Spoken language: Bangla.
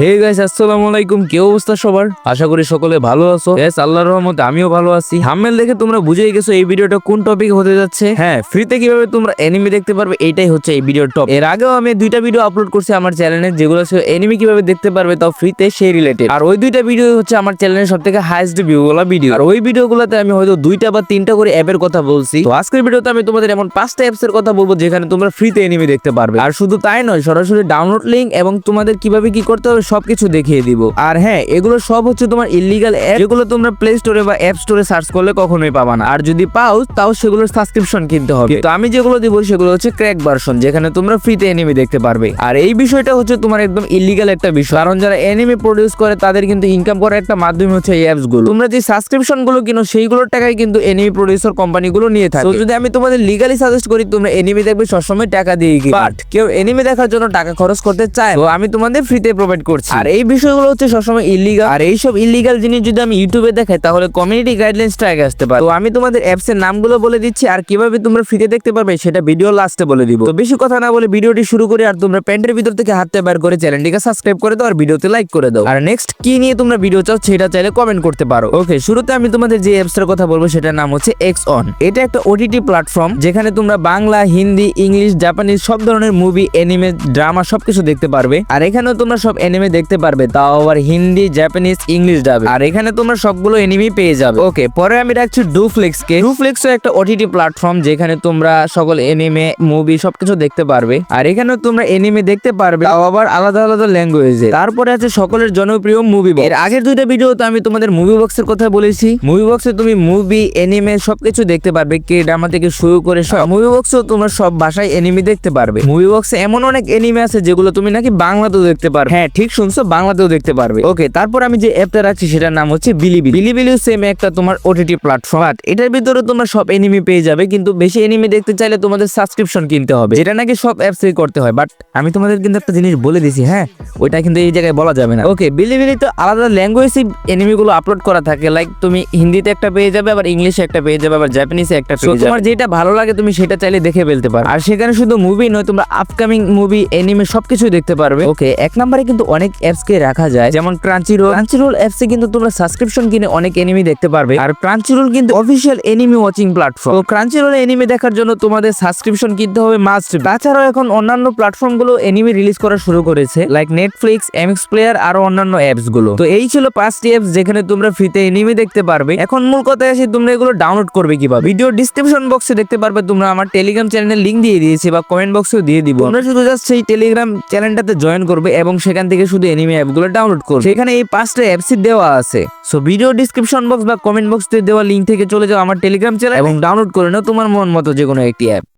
হে গাইস আসসালামু আলাইকুম। কি অবস্থা সবার? আশা করি সকলে ভালো আছো। গাইস আল্লাহর রহমতে আমিও ভালো আছি। থাম্বনেল দেখে তোমরা বুঝেই গেছো এই ভিডিওটা কোন টপিক হতে যাচ্ছে। হ্যাঁ ফ্রিতে কীভাবে তোমরা এনিমি দেখতে পারবে এটাই হচ্ছে এই ভিডিওর টপ এর আগেও আমি দুইটা ভিডিও আপলোড করছি আমার চ্যানেলে যেগুলো ছিল এনিমি কীভাবে দেখতে পারবে তাও ফ্রিতে সেই রিলেটেড আর ওই দুইটা ভিডিও হচ্ছে আমার চ্যানেলের সব থেকে হাইস্ট ভিউ গুলা ভিডিও আর ওই ভিডিওগুলোতে আমি হয়তো দুইটা বা তিনটা করে অ্যাপের কথা বলছি। তো আজকের ভিডিওতে আমি তোমাদের এমন পাঁচটা অ্যাপস এর কথা বলব যেখানে তোমরা ফ্রিতে এনিমি দেখতে পারবে। আর শুধু তাই নয়, সরাসরি ডাউনলোড লিংক এবং তোমাদের কীভাবে কি করতে হবে সবকিছু দেখিয়ে দিব। আর হ্যাঁ এগুলো সব হচ্ছে তোমার ইলিগাল অ্যাপ যেগুলো তোমরা প্লে স্টোরে বা অ্যাপ স্টোরে সার্চ করলে কখনোই পাবা না। আর যদি পাও, তাও সেগুলোর সাবস্ক্রিপশন কিনতে হবে। তো আমি যেগুলো দিব, সেগুলো হচ্ছে ক্র্যাক ভার্সন যেখানে তোমরা ফ্রিতে এনিমি দেখতে পারবে। আর এই বিষয়টা হচ্ছে তোমার একদম ইলিগাল একটা বিষয়। কারণ যারা এনিমি প্রডিউস করে, তাদের কিন্তু ইনকাম করার একটা মাধ্যম হচ্ছে এই অ্যাপসগুলো। তোমরা যে সাবস্ক্রিপশনগুলো কিনো, সেইগুলোর টাকায় কিন্তু এনিমি প্রডিউসার কোম্পানি গুলো নিয়ে থাকে। তো যদি আমি তোমাদের লিগালি সাজেস্ট করি, তোমরা এনিমি দেখবে সবসময় টাকা দিয়ে বাট কেউ এনিমি দেখার জন্য টাকা খরচ করতে চায় তো আমি তোমাদের ফ্রিতে প্রোভাইড করছি। আর এই বিষয়গুলো হচ্ছে সবসময় ইলিগাল আর এইসব ইলিগাল জিনিস যদি আমি ইউটিউবে দেখাই, তাহলে কমিউনিটি গাইডলাইন্সটা আগে আসতে পারে। তো আমি তোমাদের অ্যাপস এর নামগুলো বলে দিচ্ছি, আর কীভাবে তোমরা ফ্রিতে দেখতে পারবে সেটা ভিডিও লাস্টে বলে দিব। তো বেশি কথা না বলে ভিডিওটি শুরু করি, আর তোমরা প্যান্টের ভিতর থেকে হাতটা বের করে চ্যানেলটিকে সাবস্ক্রাইব করে দাও, আর ভিডিওতে লাইক করে দাও। আর নেক্সট কি নিয়ে তোমরা ভিডিও চাও সেটা চাইলে কমেন্ট করতে পারো। ওকে শুরুতে আমি তোমাদের যে অ্যাপস এর কথা বলব, সেটার নাম হচ্ছে এক্স অন এটা একটা ওটিটি প্ল্যাটফর্ম যেখানে তোমরা বাংলা, হিন্দি, ইংলিশ, জাপানিজ সব ধরনের মুভি এনিমে ড্রামা সবকিছু দেখতে পারবে। আর এখানেও তোমরা সব এনিমে দেখতে পারবে, তাও আবার হিন্দি জাপানিজ ইংলিশ ডাবে আর এখানে তোমরা সবগুলো এনিমি পেয়ে যাবে। ওকে পরে আমি রাখছি ডুফ্লিক্স কে ডুফ্লিক্স একটা ওটিটি প্ল্যাটফর্ম যেখানে তোমরা সকল এনিমে মুভি সবকিছু দেখতে পারবে। আর এখানেও তোমরা এনিমে দেখতে পারবে, তাও আবার আলাদা আলাদা ল্যাঙ্গুয়েজে তারপরে আছে সকলের জনপ্রিয় মুভি এর আগের দুইটা ভিডিওতে আমি তোমাদের মুভি বক্সের কথা বলেছি। মুভি বক্সে তুমি মুভি এনিমে সবকিছু দেখতে পারবে। কে ড্রামা থেকে শুরু করে সব। মুভি বক্সেও তোমরা সব ভাষায় এনিমি দেখতে পারবে। মুভি বক্সে এমন অনেক এনিমে আছে, যেগুলো তুমি নাকি বাংলাতেও দেখতে পারবে। হ্যাঁ ঠিক শুনছো? বাংলাতেও দেখতে পারবে। ওকে তারপর আমি যে অ্যাপটা রাখছি সেটার নাম হচ্ছে বিলিবিলি বিলিবিলিও সেম একটা তোমার ওটিটি প্ল্যাটফর্ম এটার ভিতরে তোমরা সব এনিমি পেয়ে যাবে কিন্তু বেশি এনিমি দেখতে চাইলে তোমাদের সাবস্ক্রিপশন কিনতে হবে। যেটা নাকি সব অ্যাপসে করতে হয়। বাট আমি তোমাদের কিন্তু একটা জিনিস বলে দিছি হ্যাঁ? ওইটা কিন্তু এই জায়গায় বলা যাবে না। ওকে বিলিবিলি তো আলাদা ল্যাঙ্গুয়েজে এনিমিগুলো আপলোড করা থাকে। লাইক তুমি হিন্দিতে একটা পেয়ে যাবে আবার ইংলিশে একটা পেয়ে যাবে আবার জাপানিজে একটা পেয়ে যাবে। তোমার যেটা ভালো লাগে তুমি সেটা চাইলে দেখে ফেলতে পারো। আর সেখানে শুধু মুভি নয় তোমরা আপকামিং মুভি এনিমে সবকিছু দেখতে পারবে। ওকে এক নম্বরে কিন্তু অনেক অ্যাপস কে রাখা যায়। যেমন ক্রাঞ্চি রোল ক্রাঞ্চি রোল অ্যাপসে কিন্তু তোমরা সাবস্ক্রিপশন কিনে অনেক এনিমি দেখতে পারবে। আর ক্রাঞ্চি রোল কিন্তু অফিসিয়াল এনিমি ওয়াচিং প্ল্যাটফর্ম তো ক্রাঞ্চি রোল এনিমি দেখার জন্য তোমাদের সাবস্ক্রিপশন কিনতে হবে মাস্ট তাছাড়াও এখন অন্যান্য প্ল্যাটফর্মগুলো এনিমি রিলিজ করা শুরু করেছে লাইক নেটফ্লিক্স এমএক্স প্লেয়ার আরও অন্যান্য অ্যাপসগুলো। তো এই ছিল পাঁচটি অ্যাপস যেখানে তোমরা ফ্রিতে এনিমি দেখতে পারবে। এখন মূল কথা আসে তোমরা এগুলো ডাউনলোড করবে কীভাবে? ভিডিও ডিসক্রিপশন বক্সে দেখতে পারবে তোমরা আমার টেলিগ্রাম চ্যানেলের লিংক দিয়ে দিয়েছি বা কমেন্ট বক্সেও দিয়ে দিব। তোমরা শুধু জাস্ট সেই টেলিগ্রাম চ্যানেলটাতে জয়েন করবে এবং সেখান থেকে শুধু এনিমি অ্যাপগুলো ডাউনলোড করবে সেখানে এই পাঁচটা অ্যাপসই দেওয়া আছে। সো ভিডিও ডিসক্রিপশন বক্স বা কমেন্ট বক্সে দেওয়া লিঙ্ক থেকে চলে যাও আমার টেলিগ্রাম চ্যানেল এবং ডাউনলোড করে নাও তোমার মন মতো যে কোনো একটি অ্যাপ